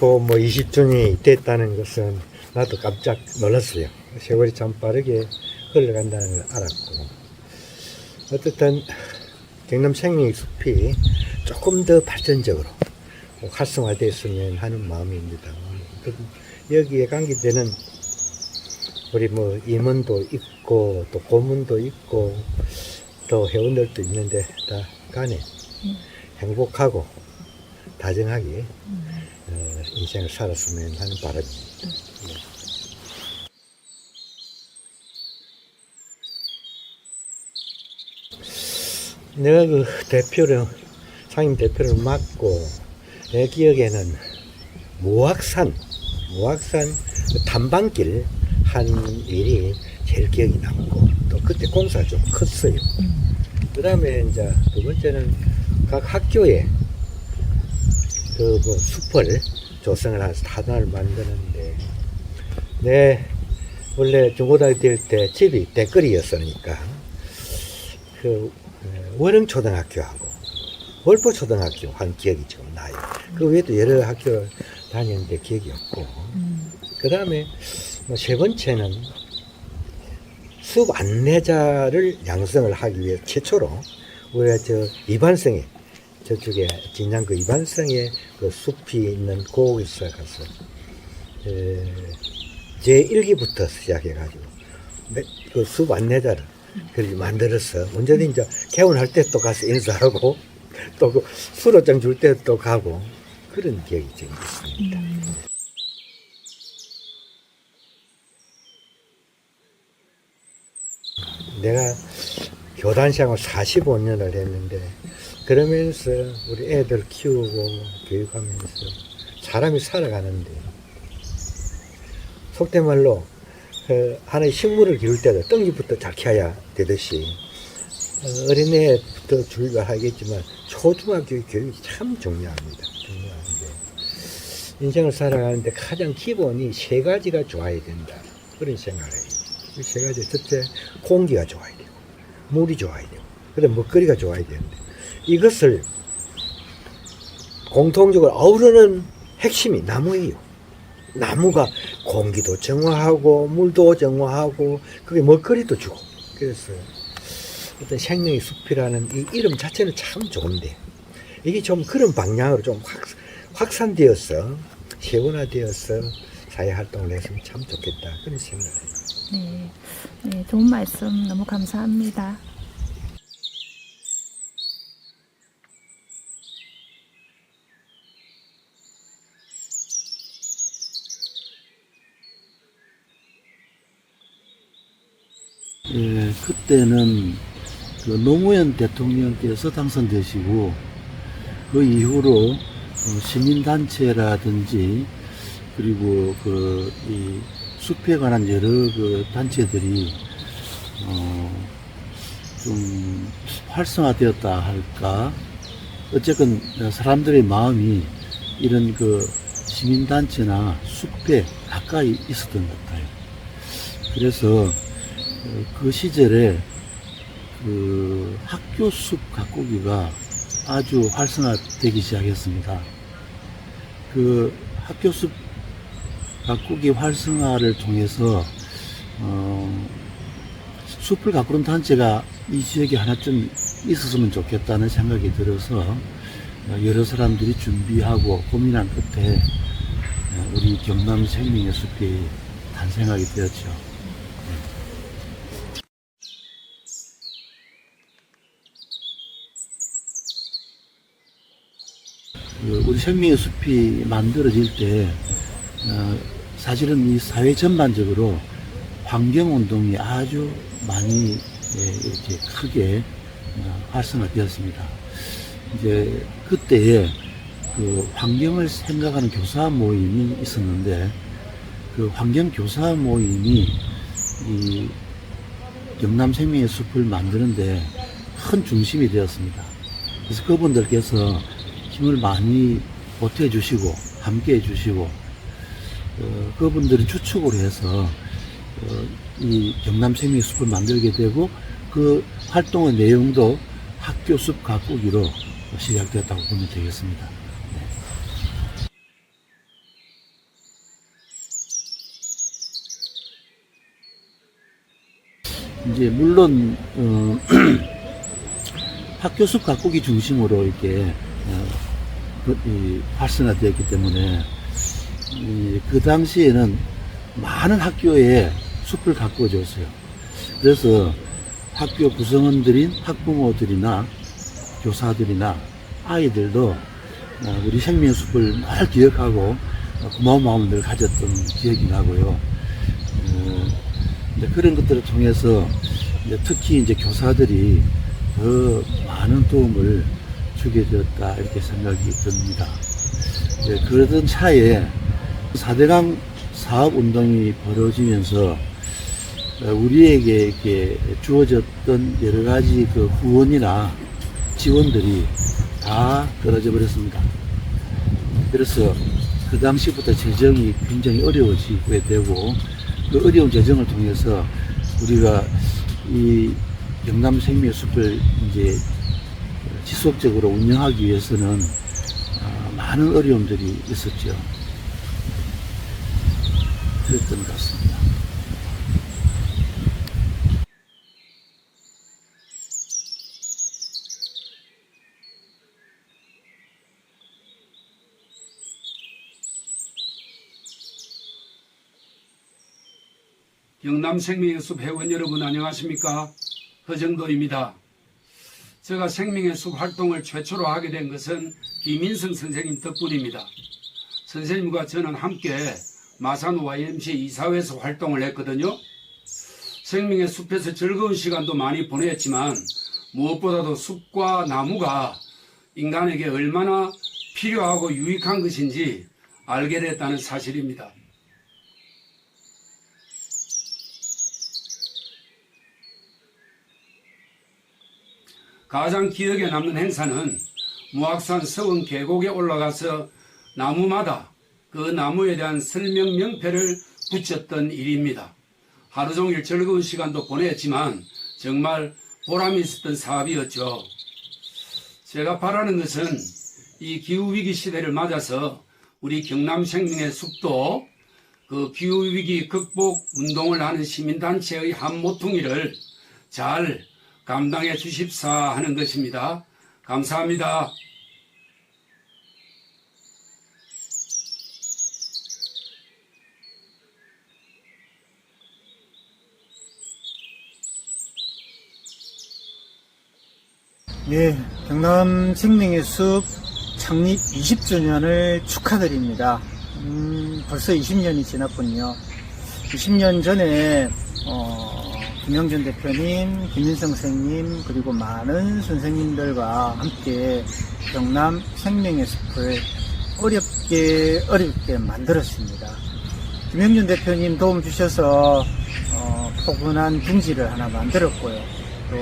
뭐 20주년이 됐다는 것은 나도 깜짝 놀랐어요. 세월이 참 빠르게 흘러간다는 걸 알았고. 어쨌든 경남 생명의 숲이 조금 더 발전적으로 활성화됐으면 하는 마음입니다. 그 여기에 관계되는 우리 뭐 임원도 있고 또 고문도 있고 또 회원들도 있는데 다 간에 행복하고 다정하게 어, 인생을 살았으면 하는 바람입니다. 내가 그 대표를 상임 대표를 맡고 내 기억에는 모악산 모악산 그 단방길 한 일이 제일 기억이 남고 또 그때 공사 좀 컸어요. 그 다음에 이제 두 번째는 각 학교에 그 뭐 숲을 조성을 해서 하나를 만드는데 내 원래 중고등학교 때 집이 대거리였으니까 그 어, 원흥초등학교하고 월포초등학교 한 기억이 지금 나요. 그 외에도 여러 학교 다녔는데 기억이 없고 그 다음에 뭐 세 번째는 숲 안내자를 양성을 하기 위해 최초로 우리가 저 이반성에 저쪽에 진양 그 이반성에 그 숲이 있는 가서 에, 제 1기부터 시작해가지고 그 숲 안내자를 그렇게 만들어서 언제든 이제 개원할 때 또 가서 인사하고 또 그 수로장 줄 때 또 가고 그런 기억이 지금 있습니다. 내가 교단생활 45년을 했는데 그러면서 우리 애들 키우고 교육하면서 사람이 살아가는데 속된 말로 그 하나의 식물을 기를 때도 덩기부터 잘 키워야 되듯이 어, 어린애부터 주의하겠지만 초등학교 교육이 참 중요합니다. 중요한데 인생을 살아가는데 가장 기본이 세 가지가 좋아야 된다. 그런 생각을 해요. 이세 가지 첫째 공기가 좋아야 되고 물이 좋아야 되고 그다음 먹거리가 좋아야 되는데 이것을 공통적으로 아우르는 핵심이 나무예요. 나무가 공기도 정화하고 물도 정화하고 그게 먹거리도 주고 그래서 어떤 생명의 숲이라는 이 이름 자체는 참 좋은데 이게 좀 그런 방향으로 좀 확, 확산되어서 세분화되어서 사회 활동을 했으면 참 좋겠다 그런 생각을 해요. 네, 네, 좋은 말씀 너무 감사합니다. 예, 그때는 그 노무현 대통령께서 당선되시고 그 이후로 어, 시민단체라든지 그리고 그 이 숲에 관한 여러 그 단체들이 어, 좀 활성화되었다 할까 어쨌건 사람들의 마음이 이런 그 시민단체나 숲에 가까이 있었던 것 같아요. 그래서 어, 그 시절에 그 학교 숲 가꾸기가 아주 활성화되기 시작했습니다. 그 학교 숲 가꾸기 활성화를 통해서 어, 숲을 가꾸는 단체가 이 지역에 하나쯤 있었으면 좋겠다는 생각이 들어서 어, 여러 사람들이 준비하고 고민한 끝에 어, 우리 경남 생명의 숲이 탄생하게 되었죠. 그 우리 생명의 숲이 만들어질 때 어, 사실은 이 사회 전반적으로 환경 운동이 아주 많이 예, 이렇게 크게 어, 활성화되었습니다. 이제 그때에 그 환경을 생각하는 교사 모임이 있었는데 그 환경 교사 모임이 이 경남 생명의 숲을 만드는데 큰 중심이 되었습니다. 그래서 그분들께서 힘을 많이 보태 주시고 함께 해 주시고 어, 그분들이 추측으로 해서 어, 이 경남 생명 숲을 만들게 되고 그 활동의 내용도 학교 숲 가꾸기로 시작되었다고 보면 되겠습니다. 네. 이제 물론 어, 학교 숲 가꾸기 중심으로 이렇게 활성화되었기 때문에 이, 그 당시에는 많은 학교에 숲을 가꾸어 줬어요. 그래서 학교 구성원들인 학부모들이나 교사들이나 아이들도 어, 우리 생명의 숲을 늘 기억하고 어, 고마운 마음을 가졌던 기억이 나고요. 어, 그런 것들을 통해서 특히 이제 교사들이 더 많은 도움을 주게 되었다 이렇게 생각이 듭니다. 이제 그러던 차에 4대강 사업 운동이 벌어지면서 어, 우리에게 이렇게 주어졌던 여러 가지 그 후원이나 지원들이 다 떨어져 버렸습니다. 그래서 그 당시부터 재정이 굉장히 어려워지게 되고 그 어려운 재정을 통해서 우리가 이 영남 생명숲을 이제 지속적으로 운영하기 위해서는 어, 많은 어려움들이 있었죠. 그랬던 것 같습니다. 영남생명의 숲 회원 여러분 안녕하십니까? 허정도입니다. 제가 생명의 숲 활동을 최초로 하게 된 것은 김인성 선생님 덕분입니다. 선생님과 저는 함께 마산 YMC 이사회에서 활동을 했거든요. 생명의 숲에서 즐거운 시간도 많이 보냈지만 무엇보다도 숲과 나무가 인간에게 얼마나 필요하고 유익한 것인지 알게 됐다는 사실입니다. 가장 기억에 남는 행사는 무악산 서원 계곡에 올라가서 나무마다 그 나무에 대한 설명 명패를 붙였던 일입니다. 하루 종일 즐거운 시간도 보냈지만 정말 보람이 있었던 사업이었죠. 제가 바라는 것은 이 기후위기 시대를 맞아서 우리 경남 생명의 숲도 그 기후위기 극복 운동을 하는 시민단체의 한 모퉁이를 잘 감당해 주십사 하는 것입니다. 감사합니다. 네, 경남 생명의 숲 창립 20주년을 축하드립니다. 음, 벌써 20년이 지났군요. 20년 전에 어, 김영준 대표님, 김인성 선생님, 그리고 많은 선생님들과 함께 경남 생명의 숲을 어렵게 어렵게 만들었습니다. 김영준 대표님 도움 주셔서 어, 포근한 둥지를 하나 만들었고요. 또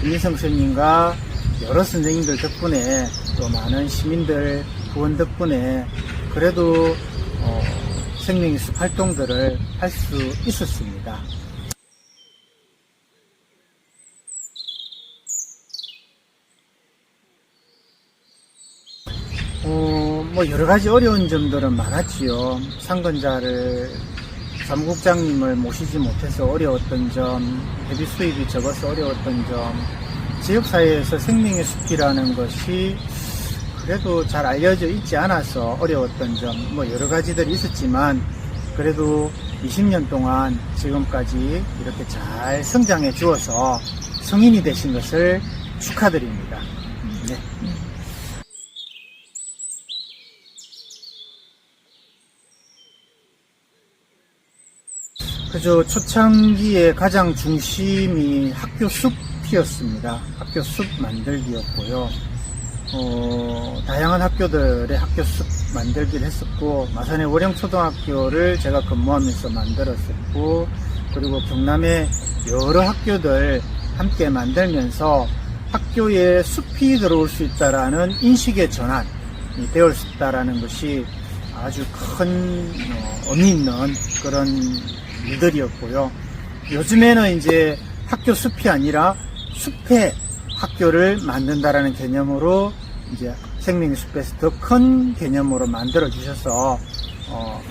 김인성 선생님과 여러 선생님들 덕분에 또 많은 시민들 후원 덕분에 그래도 어, 생명의 숲 활동들을 할 수 있었습니다. 어, 뭐 여러 가지 어려운 점들은 많았지요. 상권자를 사무국장님을 모시지 못해서 어려웠던 점, 대비 수입이 적어서 어려웠던 점, 지역사회에서 생명의 숲이라는 것이 그래도 잘 알려져 있지 않아서 어려웠던 점, 뭐 여러 가지들이 있었지만 그래도 20년 동안 지금까지 이렇게 잘 성장해 주어서 성인이 되신 것을 축하드립니다. 네. 그저 초창기에 가장 중심이 학교 숲이었습니다. 학교 숲 만들기였고요. 어, 다양한 학교들의 학교 숲 만들기를 했었고, 마산의 월영초등학교를 제가 근무하면서 만들었었고, 그리고 경남의 여러 학교들 함께 만들면서 학교에 숲이 들어올 수 있다라는 인식의 전환이 되어 있다라는 것이 아주 큰 어, 의미 있는 그런 일들이었고요. 요즘에는 이제 학교 숲이 아니라 숲의 학교를 만든다라는 개념으로 이제 생명의 숲에서 더 큰 개념으로 만들어 주셔서 어,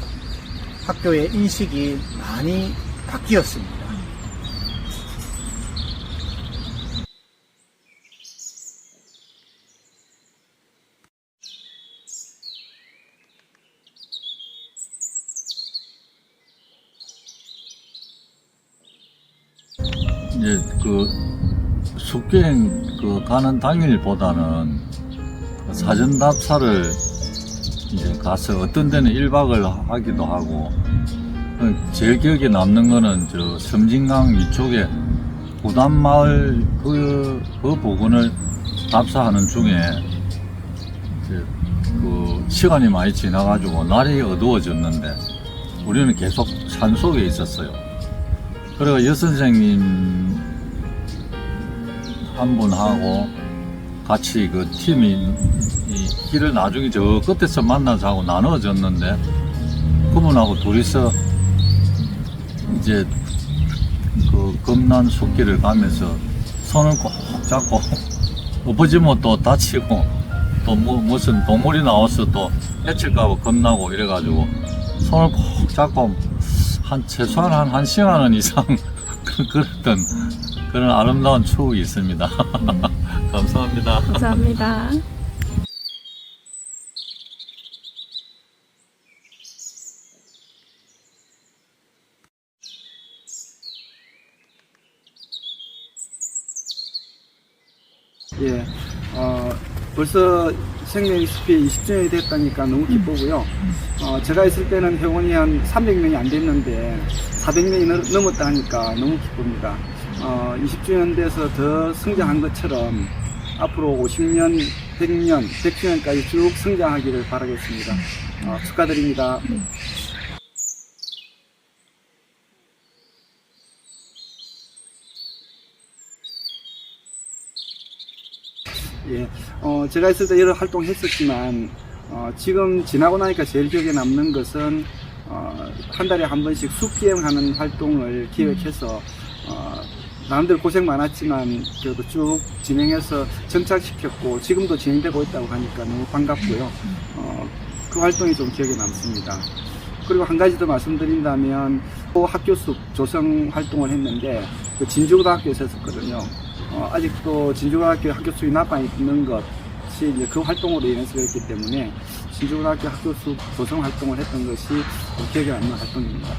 학교의 인식이 많이 바뀌었습니다. 이제 그 숲여행 그 가는 당일보다는 그 사전 답사를 이제 가서 어떤 데는 1박을 하기도 하고 그 제일 기억에 남는 거는 저 섬진강 위쪽에 구단마을 그, 그 부근을 답사하는 중에 이제 그 시간이 많이 지나가지고 날이 어두워졌는데 우리는 계속 산 속에 있었어요. 그래가 여 선생님 한 분하고 같이 그 팀이 이 길을 나중에 저 끝에서 만나자고 나눠졌는데 그분하고 둘이서 이제 그 검난 숲길을 가면서 손을 꼭 잡고 엎어지면 또 다치고 또 뭐, 무슨 동물이 나와서 또 해칠까봐 겁나고 이래가지고 손을 꼭 잡고 한 최소한 한, 한 시간은 이상 그- 그랬던 그런 아름다운 추억이 있습니다. 감사합니다. 감사합니다. 예, 어, 벌써 숲이 20주년이 됐다니까 너무 기쁘고요. 어, 제가 있을 때는 회원이 한 300명이 안 됐는데 400명이 넘었다 하니까 너무 기쁩니다. 어, 20주년 돼서 더 성장한 것처럼 앞으로 50년, 100년, 100주년까지 쭉 성장하기를 바라겠습니다. 어, 축하드립니다. 예, 어, 제가 있을 때 여러 활동을 했었지만, 어, 지금 지나고 나니까 제일 기억에 남는 것은, 어, 한 달에 한 번씩 숲기행하는 활동을 기획해서, 어, 나름대로 고생 많았지만, 그래도 쭉 진행해서 정착시켰고, 지금도 진행되고 있다고 하니까 너무 반갑고요. 어, 그 활동이 좀 기억에 남습니다. 그리고 한 가지 더 말씀드린다면, 또 학교 숲 조성 활동을 했는데, 그 진주고등학교에서 했었거든요. 어, 아직도 진주고등학교 학교 수이 남아 있는 것 이 이제 그 활동으로 인해서 그렇기 때문에 진주고등학교 학교 수 조성 활동을 했던 것이 좀 기억에 남는 활동입니다.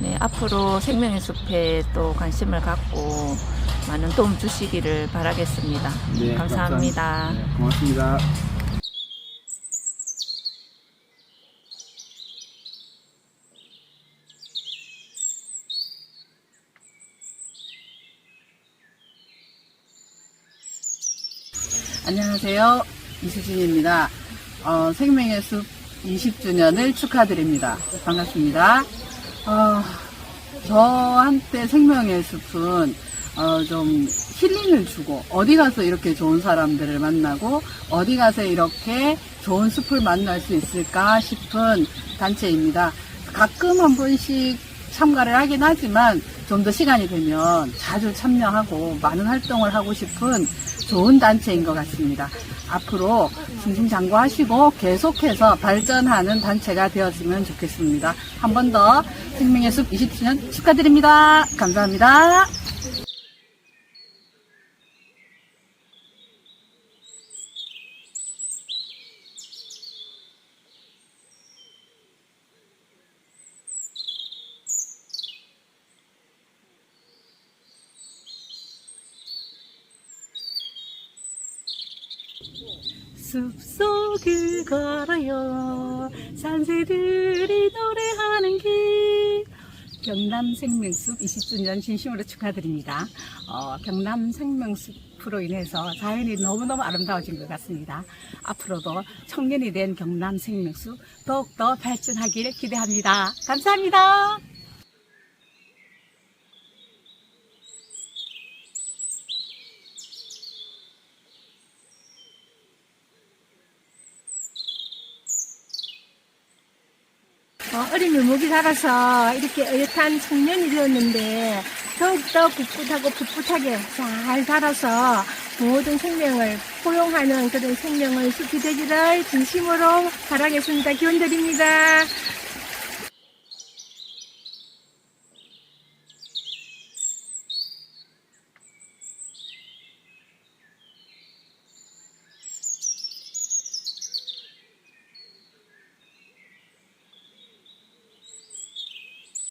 네, 앞으로 생명의 숲에 또 관심을 갖고 많은 도움 주시기를 바라겠습니다. 네, 감사합니다. 네, 고맙습니다. 안녕하세요. 이수진입니다. 어, 생명의 숲 20주년을 축하드립니다. 반갑습니다. 어, 저한테 생명의 숲은 어, 좀 힐링을 주고 어디 가서 이렇게 좋은 사람들을 만나고 어디 가서 이렇게 좋은 숲을 만날 수 있을까 싶은 단체입니다. 가끔 한 번씩 참가를 하긴 하지만 좀 더 시간이 되면 자주 참여하고 많은 활동을 하고 싶은 좋은 단체인 것 같습니다. 앞으로 승승장구하시고 계속해서 발전하는 단체가 되었으면 좋겠습니다. 한 번 더 생명의 숲 20주년 축하드립니다. 감사합니다. 걸어요. 산새들이 노래하는 길. 경남 생명숲 20주년 진심으로 축하드립니다. 어, 경남 생명숲으로 인해서 자연이 너무너무 아름다워진 것 같습니다. 앞으로도 청년이 된 경남 생명숲 더욱더 발전하기를 기대합니다. 감사합니다 어, 자라서 이렇게 어엿한 청년이 되었는데 더욱더 굳굳하고 풋풋하게 잘 자라서 모든 생명을 포용하는 그런 생명의 숲이 되기를 진심으로 바라겠습니다. 기원 드립니다.